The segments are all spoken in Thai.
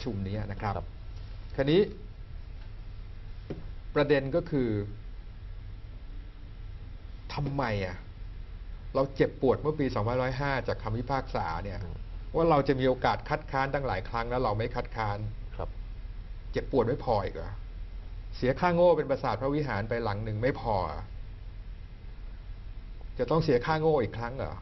ประชุมนี้นะครับครับ คราวนี้ประเด็นก็คือทำไมอะเราเจ็บปวดเมื่อปี 2505 จากคำพิพากษาเนี่ย ว่าเราจะมีโอกาสคัดค้านตั้งหลายครั้งแล้วเราไม่คัดค้าน ครับ เจ็บปวดไม่พออีกเหรอเสียค่าโง่เป็นประสาทพระวิหารไปหลังหนึ่งไม่พอเหรอจะต้องเสียค่าโง่อีกครั้งเหรอ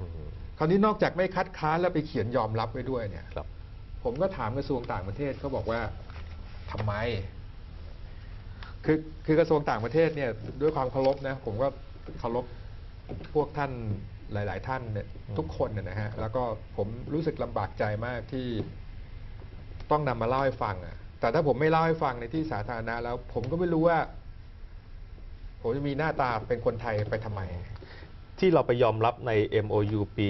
อืมคราวนี้นอกจากไม่คัดค้านแล้วไปเขียนยอมรับไว้ด้วยเนี่ย ครับ ผมก็ถามกระทรวงต่างประเทศเขาบอกว่าทำไม คือคือกระทรวงต่างประเทศเนี่ยด้วยความเคารพนะผมก็เคารพพวกท่านหลาย ๆ ท่านเนี่ยทุกคนเนี่ยนะฮะแล้วก็ผมรู้สึกลำบากใจมากที่ต้องนำมาเล่าให้ฟังอะแต่ถ้าผมไม่เล่าให้ฟังในที่สาธารณะแล้ว ผมก็ไม่รู้ว่า ผมจะมีหน้าตาเป็นคนไทยไปทำไม ที่เราไปยอมรับใน MOU ปี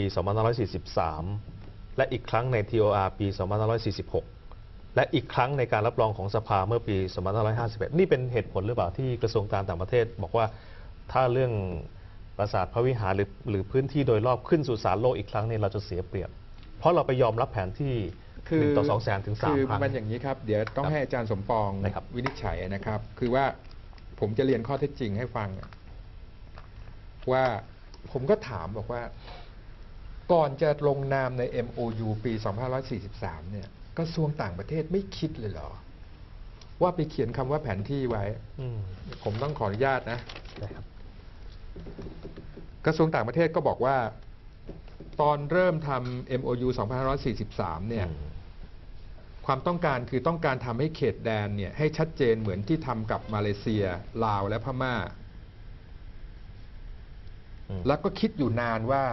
2543 และอีกครั้งใน TOR ปี 2546 และอีกครั้งในการรับรองของสภาเมื่อปี 2551 นี่เป็นเหตุผลหรือเปล่าที่กระทรวงการต่างประเทศ บอกว่าถ้าเรื่องปราสาทพระวิหารหรือหรือพื้นที่โดยรอบขึ้นสู่ศาลโลกอีกครั้งเนี่ยเราจะเสียเปรียบ เพราะเราไปยอมรับแผนที่หนึ่งต่อสองแสนถึงสามคือครั้งมันอย่างนี้ครับ เดี๋ยวต้องครับให้อาจารย์สมปองนะครับวินิจฉัยนะครับ คือว่าผมจะเรียนข้อเท็จจริงให้ฟังอะว่าผมก็ถามบอกว่า ก่อนจะลงนามใน MOU ปี 2543 เนี่ยกระทรวงต่างประเทศไม่คิดเลยเหรอ ว่าไปเขียนคำว่าแผนที่ไว้อืมผมต้องขออนุญาตนะได้ครับกระทรวงต่างประเทศก็บอกว่า ตอนเริ่มทำ MOU 2543 เนี่ยอืมความต้องการคือต้องการทำให้เขตแดนเนี่ย ให้ชัดเจนเหมือนที่ทำกับมาเลเซีย ลาวและพม่าอืมแล้วก็คิดอยู่นานว่า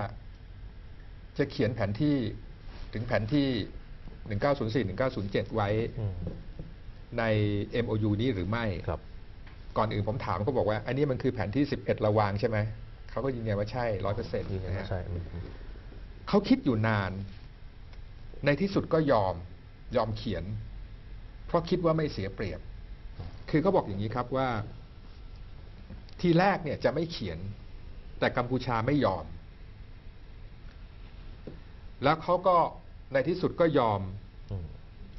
จะเขียนแผนที่ถึงแผนที่ 1904-1907 ไว้อืมใน MOU นี้หรือไม่ครับก่อนอื่นผมถามเขาบอกว่า อันนี้มันคือแผนที่ 11 ระวางใช่ไหม เขาก็ยืนยันว่าใช่ร้อยเปอร์เซ็นต์ยืนยันว่าใช่อืมเขาคิดอยู่นาน ในที่สุดก็ยอมยอมเขียน เพราะคิดว่าไม่เสียเปรียบ คือเขาบอกอย่างนี้ครับว่า ทีแรกเนี่ยจะไม่เขียน แต่กัมพูชาไม่ยอม แล้วเขาก็ในที่สุดก็ยอมอืม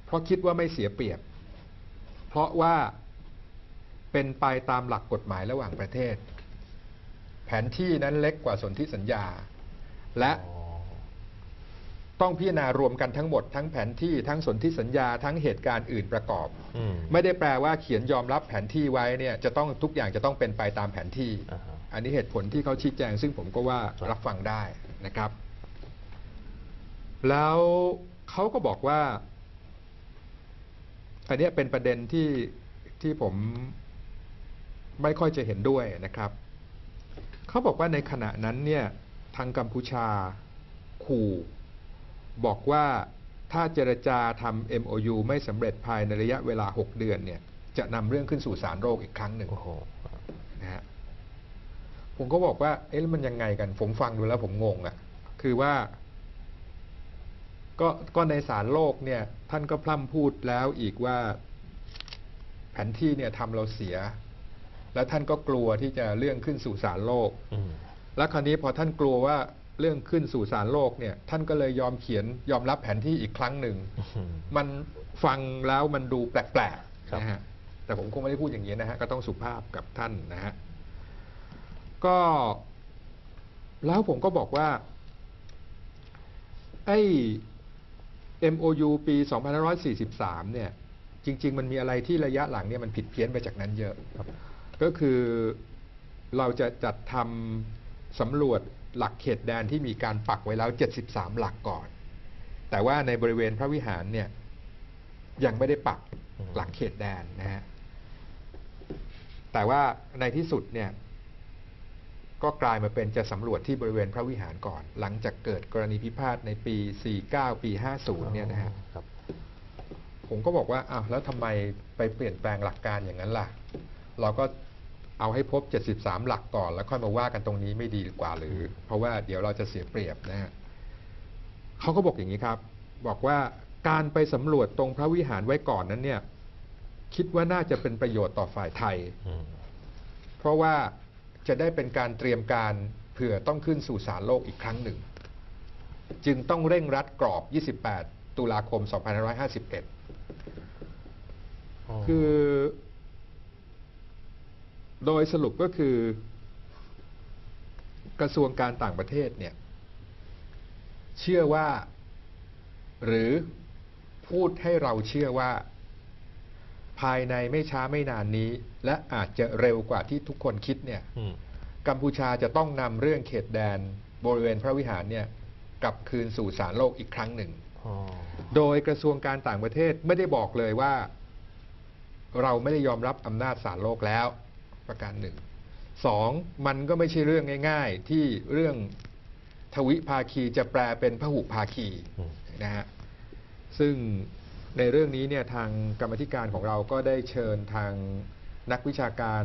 เพราะคิดว่าไม่เสียเปรียบ เพราะว่าเป็นไปตามหลักกฎหมายระหว่างประเทศ แผนที่นั้นเล็กกว่าสนธิสัญญา และอ๋อต้องพิจารณารวมกันทั้งหมดทั้งแผนที่ทั้งสนธิสัญญาทั้งเหตุการณ์อื่นประกอบอืมไม่ได้แปลว่าเขียนยอมรับแผนที่ไว้เนี่ยจะต้องทุกอย่างจะต้องเป็นไปตามแผนที่อ่าฮะอันนี้เหตุผลที่เขาชี้แจง ซึ่งผมก็ว่าครับรับฟังได้นะครับ แล้วเขาก็บอกว่า อันเนี้ยเป็นประเด็นที่ที่ผมไม่ค่อยจะเห็นด้วยนะครับเขาบอกว่าในขณะนั้นเนี่ยทางกัมพูชาขู่บอกว่าถ้าเจรจาทำ MOU ไม่สำเร็จภายในระยะเวลา 6 เดือนเนี่ยจะนำเรื่องขึ้นสู่ศาลโลกอีกครั้งหนึ่งโอ้โหนะฮะผมก็บอกว่า เอ๊ะแล้วมันยังไงกัน ผมฟังดูแล้วผมงงอะ่ะ คือว่า ก็ก็ในศาลโลกเนี่ยท่านก็พร่ำพูดแล้วอีกว่าแผนที่เนี่ยทำเราเสีย แล้วท่านก็กลัวที่จะเรื่องขึ้นสู่ศาลโลกอืมแล้วคราวนี้พอท่านกลัวว่าเรื่องขึ้นสู่ศาลโลกเนี่ย ท่านก็เลยยอมเขียนยอมรับแผนที่อีกครั้งหนึ่งอืมมันฟังแล้วมันดูแปลกครับๆนะฮะแต่ผมคงไม่ได้พูดอย่างนี้นะฮะก็ต้องสุภาพกับท่านนะฮะก็ แล้วผมก็บอกว่า ไอ้ MOU ปี 2543 เนี่ย จริง ๆ มันมีอะไรที่ระยะหลังเนี่ยมันผิดเพี้ยนไปจากนั้นเยอะครับ ก็คือเราจะจัดทำสำรวจหลักเขตแดนที่มีการปักไว้แล้ว 73 หลักก่อน แต่ว่าในบริเวณพระวิหารเนี่ยยังไม่ได้ปักหลักเขตแดนนะฮะ แต่ว่าในที่สุดเนี่ย ก็กลายมาเป็นจะสำรวจที่บริเวณพระวิหารก่อน หลังจากเกิดกรณีพิพาทในปี 49 ปี 50 เนี่ยนะฮะครับผมก็บอกว่าอ้าวแล้วทำไมไปเปลี่ยนแปลงหลักการอย่างนั้นล่ะ เราก็เอาให้พบ 73 หลักก่อน แล้วค่อยมาว่ากันตรงนี้ไม่ดีกว่าหรือ เพราะว่าเดี๋ยวเราจะเสียเปรียบนะฮะเขาก็บอกอย่างนี้ครับ บอกว่าการไปสำรวจตรงพระวิหารไว้ก่อนนั้นเนี่ย คิดว่าน่าจะเป็นประโยชน์ต่อฝ่ายไทยอืมเพราะว่า จะได้เป็นการเตรียมการเผื่อต้องขึ้นสู่ศาลโลกอีกครั้งหนึ่ง จึงต้องเร่งรัดกรอบ 28 ตุลาคม 2551 คือ โดยสรุปก็คือ กระทรวงการต่างประเทศเนี่ย เชื่อว่า หรือพูดให้เราเชื่อว่า ภายในไม่ช้าไม่นานนี้ และอาจจะเร็วกว่าที่ทุกคนคิดเนี่ยอืมกัมพูชาจะต้องนำเรื่องเขตแดนบริเวณพระวิหารเนี่ยกลับคืนสู่สารโลกอีกครั้งหนึ่งอ๋อโดยกระทรวงการต่างประเทศไม่ได้บอกเลยว่า เราไม่ได้ยอมรับอำนาจศาลโลกแล้ว ประการหนึ่งสองมันก็ไม่ใช่เรื่องง่าย ๆ ที่เรื่องทวิภาคีจะแปลเป็นพหุภาคีอืมนะฮะซึ่ง ในเรื่องนี้เนี่ยทางกรรมธิการของเราก็ได้เชิญทางนักวิชาการ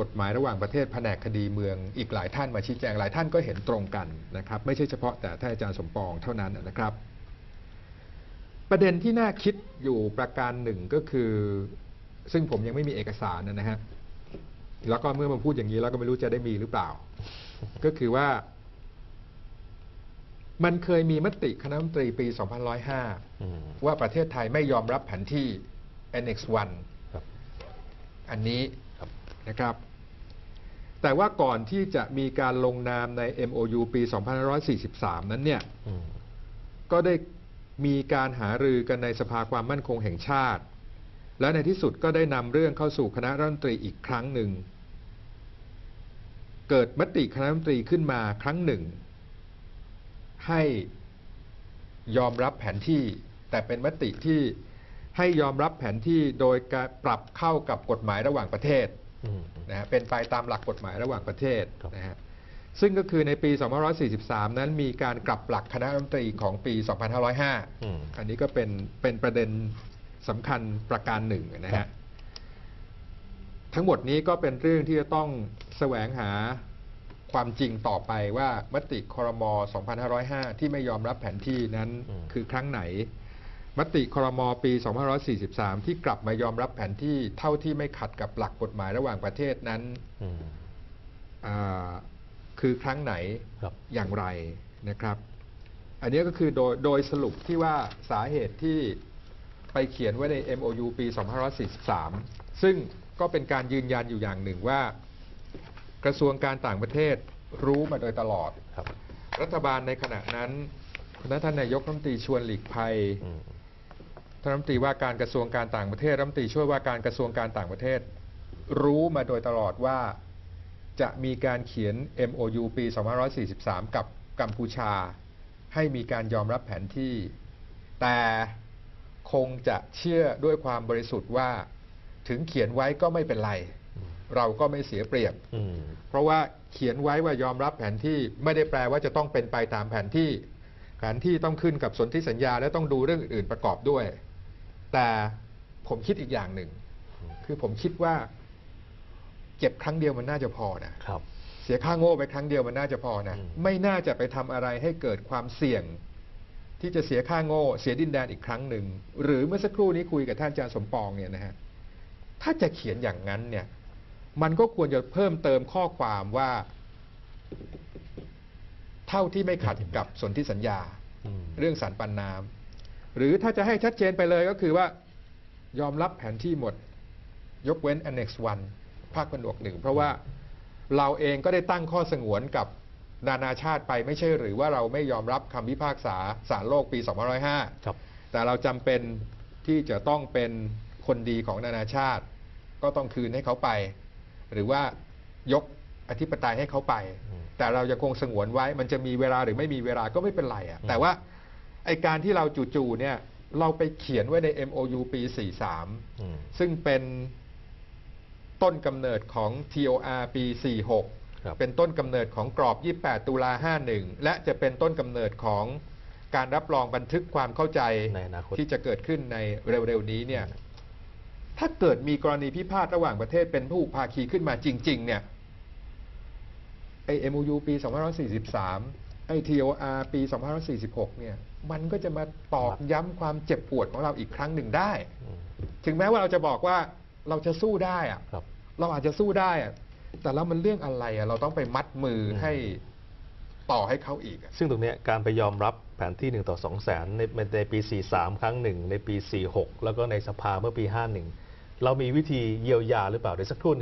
กฎหมายระหว่างประเทศแผนกคดีเมืองอีกหลายท่านมาชี้แจงหลายท่านก็เห็นตรงกันนะครับ ไม่ใช่เฉพาะแต่ท่านอาจารย์สมปองเท่านั้นนะครับ ประเด็นที่น่าคิดอยู่ประการหนึ่งก็คือ ซึ่งผมยังไม่มีเอกสารนะฮะแล้วก็เมื่อมาพูดอย่างนี้แล้วก็ไม่รู้จะได้มีหรือเปล่า ก็คือว่า มันเคยมีมติคณะรัฐมนตรีปี 2105อืมว่าประเทศไทยไม่ยอมรับแผนที่ Annex ครับ1อันนี้ครับนะครับ แต่ว่าก่อนที่จะมีการลงนามใน MOU ปี 2543 นั้นเนี่ยอืมก็ได้มีการหารือกันในสภาความมั่นคงแห่งชาติ และในที่สุดก็ได้นำเรื่องเข้าสู่คณะรัฐมนตรีอีกครั้งหนึ่ง เกิดมติคณะรัฐมนตรีขึ้นมาครั้งหนึ่ง ให้ยอมรับแผนที่ แต่เป็นมติที่ให้ยอมรับแผนที่โดยการปรับเข้ากับกฎหมายระหว่างประเทศอืมนะฮะเป็นไปตามหลักกฎหมายระหว่างประเทศครับนะฮะซึ่งก็คือในปี 2543 นั้นมีการกลับหลักคณะรัฐมนตรีของปี 2505อืมอันนี้ก็เป็นเป็นประเด็นสำคัญประการหนึ่งนะครัฮะบทั้งหมดนี้ก็เป็นเรื่องที่จะต้องแสวงหา ความจริงต่อไปว่ามติครม2505 ที่ไม่ยอมรับแผนที่นั้นคือครั้งไหน มติครมปี 2543 ที่กลับมายอมรับแผนที่เท่าที่ไม่ขัดกับหลักกฎหมายระหว่างประเทศนั้นอืมอ่าคือครั้งไหนครับอย่างไรนะครับ อันนี้ก็คือโดยโดยสรุปที่ว่าสาเหตุที่ไปเขียนไว้ใน MOU ปี 2543 ซึ่งก็เป็นการยืนยันอยู่อย่างหนึ่งว่า กระทรวงการต่างประเทศรู้มาโดยตลอดครับ รัฐบาลในขณะนั้นคณะท่านนายกรัฐมนตรีชวนหลีกภัยอืมท่านรัฐมนตรีว่าการกระทรวงการต่างประเทศรัฐมนตรีช่วยว่าการกระทรวงการต่างประเทศ รู้มาโดยตลอดว่าจะมีการเขียน MOU ปี 2543 กับกัมพูชา ให้มีการยอมรับแผนที่ แต่คงจะเชื่อด้วยความบริสุทธิ์ว่า ถึงเขียนไว้ก็ไม่เป็นไร เราก็ไม่เสียเปรียบอืมเพราะว่าเขียนไว้ว่ายอมรับแผนที่ไม่ได้แปลว่าจะต้องเป็นไปตามแผนที่ แผนที่ต้องขึ้นกับสนธิสัญญาและต้องดูเรื่องอื่นๆประกอบด้วย แต่ผมคิดอีกอย่างหนึ่ง คือผมคิดว่าเก็บครั้งเดียวมันน่าจะพอนะครับ เสียค่าโง่ไปครั้งเดียวมันน่าจะพอนะอืมไม่น่าจะไปทำอะไรให้เกิดความเสี่ยง ที่จะเสียค่าโง่ เสียดินแดนอีกครั้งหนึ่งหรือเมื่อสักครู่นี้คุยกับท่านอาจารย์สมปองเนี่ยนะฮะถ้าจะเขียนอย่างนั้นเนี่ย มันก็ควรจะเพิ่มเติมข้อความว่า เท่าที่ไม่ขัดกับสนธิสัญญาอืมเรื่องสารปันน้ำหรือถ้าจะให้ชัดเจนไปเลยก็คือว่า ยอมรับแผนที่หมด ยกเว้น Annex 1 ภาคผนวกหนึ่งเพราะว่าเราเองก็ได้ตั้งข้อสงวนกับนานาชาติไปไม่ใช่หรือว่าเราไม่ยอมรับคำพิพากษาศาลโลกปี2505ครับแต่เราจำเป็นที่จะต้องเป็นคนดีของนานาชาติ ก็ต้องคืนให้เขาไป หรือว่ายกอธิปไตยให้เขาไปอืมแต่เราจะคงสงวนไว้ มันจะมีเวลาหรือไม่มีเวลาก็ไม่เป็นไรอะอืมแต่ว่าไอการที่เราจู่ๆเนี่ยเราไปเขียนไว้ใน MOU ปี 43อืมซึ่งเป็นต้นกำเนิดของ TOR ปีครับ46 เป็นต้นกำเนิดของกรอบ 28 ตุลา 51 และจะเป็นต้นกำเนิดของการรับรองบันทึกความเข้าใจในอนาคตที่จะเกิดขึ้นในเร็วๆนี้เนี่ย ถ้าเกิดมีกรณีพิพาทระหว่างประเทศเป็นผู้ภาคีขึ้นมาจริง ๆ เนี่ยไอ MOU ปี 2543 ไอ TOR ปี 2546 เนี่ย มันก็จะมาตอกย้ำความเจ็บปวดของเราอีกครั้งหนึ่งได้อืมถึงแม้ว่าเราจะบอกว่าเราจะสู้ได้อะครับเราอาจจะสู้ได้อะแต่แล้วมันเรื่องอะไรอะเราต้องไปมัดมืออมให้ต่อให้เขาอีกอะซึ่งตรงเนี้ยการไปยอมรับแผนที่ 1 ต่อ 2 แสนในในปี 43 ครั้งหนึ่ง ในปี 46 แล้วก็ในสภาเมื่อปี 51 เรามีวิธีเยียวยาหรือเปล่าเดี๋ยวสักครู่